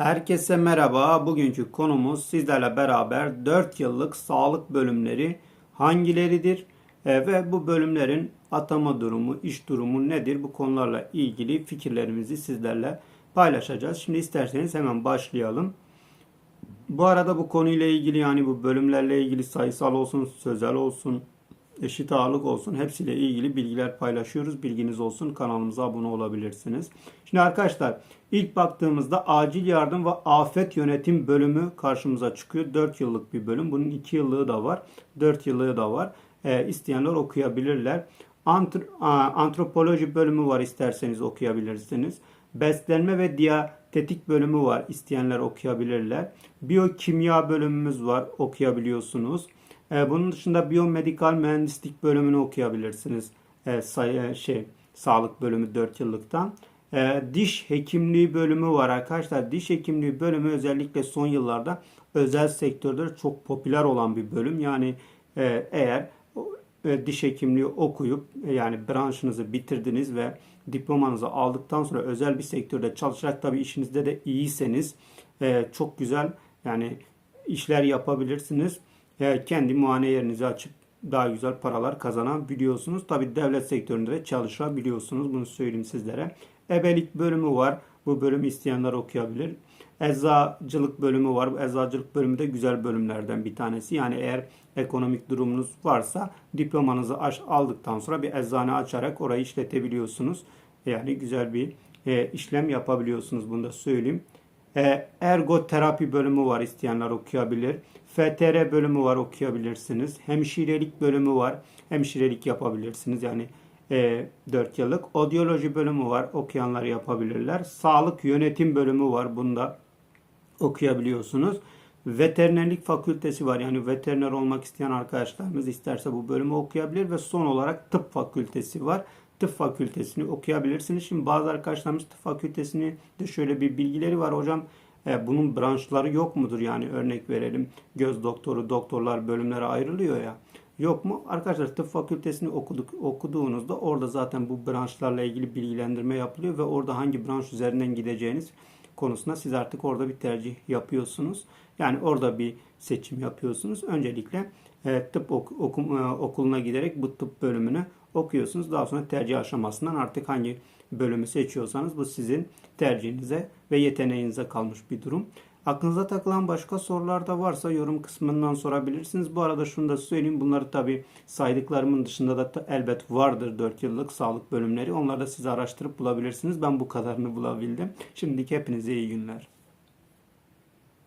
Herkese merhaba. Bugünkü konumuz sizlerle beraber 4 yıllık sağlık bölümleri hangileridir? E, ve bu bölümlerin atama durumu, iş durumu nedir? Bu konularla ilgili fikirlerimizi sizlerle paylaşacağız. Şimdi isterseniz hemen başlayalım. Bu arada bu konuyla ilgili yani bu bölümlerle ilgili sayısal olsun, sözel olsun, eşit ağırlık olsun hepsiyle ilgili bilgiler paylaşıyoruz. Bilginiz olsun kanalımıza abone olabilirsiniz. Şimdi arkadaşlar ilk baktığımızda acil yardım ve afet yönetim bölümü karşımıza çıkıyor. 4 yıllık bir bölüm. Bunun 2 yıllığı da var. 4 yıllığı da var. E, isteyenler okuyabilirler. Antr antropoloji bölümü var isterseniz okuyabilirsiniz. Beslenme ve diyetetik bölümü var. İsteyenler okuyabilirler. Biyokimya bölümümüz var. Okuyabiliyorsunuz. E, bunun dışında biyomedikal mühendislik bölümünü okuyabilirsiniz. E, say, şey sağlık bölümü 4 yıllıktan. E, diş hekimliği bölümü var arkadaşlar. Diş hekimliği bölümü özellikle son yıllarda özel sektörde çok popüler olan bir bölüm. Yani e, eğer e, diş hekimliği okuyup e, yani branşınızı bitirdiniz ve diplomanızı aldıktan sonra özel bir sektörde çalışarak tabii işinizde de iyiyseniz e, çok güzel yani işler yapabilirsiniz. Kendi muayene yerinizi açıp daha güzel paralar kazanabiliyorsunuz. Tabi devlet sektöründe de çalışabiliyorsunuz. Bunu söyleyeyim sizlere. Ebelik bölümü var. Bu bölümü isteyenler okuyabilir. Eczacılık bölümü var. Bu eczacılık bölümü de güzel bölümlerden bir tanesi. Yani eğer ekonomik durumunuz varsa diplomanızı aldıktan sonra bir eczane açarak orayı işletebiliyorsunuz. Yani güzel bir e, işlem yapabiliyorsunuz. Bunu da söyleyeyim. E, ergoterapi bölümü var isteyenler okuyabilir. FTR bölümü var okuyabilirsiniz. Hemşirelik bölümü var. Hemşirelik yapabilirsiniz. Yani e, 4 yıllık. Odyoloji bölümü var. Okuyanlar yapabilirler. Sağlık yönetim bölümü var. Bunda okuyabiliyorsunuz. Veterinerlik fakültesi var. Yani veteriner olmak isteyen arkadaşlarımız isterse bu bölümü okuyabilir ve son olarak tıp fakültesi var. Tıp fakültesini okuyabilirsiniz. Şimdi bazı arkadaşlarımız tıp fakültesini de şöyle bir bilgileri var. Hocam e, bunun branşları yok mudur? Yani örnek verelim göz doktoru, doktorlar bölümlere ayrılıyor ya. Yok mu? Arkadaşlar tıp fakültesini okuduk, okuduğunuzda orada zaten bu branşlarla ilgili bilgilendirme yapılıyor ve orada hangi branş üzerinden gideceğiniz konusunda siz artık orada bir tercih yapıyorsunuz. Yani orada bir seçim yapıyorsunuz. Öncelikle e, tıp ok, okum, e, okuluna giderek bu tıp bölümünü okuyorsunuz. Daha sonra tercih aşamasından artık hangi bölümü seçiyorsanız bu sizin tercihinize ve yeteneğinize kalmış bir durum. Aklınıza takılan başka sorular da varsa yorum kısmından sorabilirsiniz. Bu arada şunu da söyleyeyim. Bunları tabi saydıklarımın dışında da elbet vardır 4 yıllık sağlık bölümleri. Onları da siz araştırıp bulabilirsiniz. Ben bu kadarını bulabildim. Şimdiki hepinize iyi günler.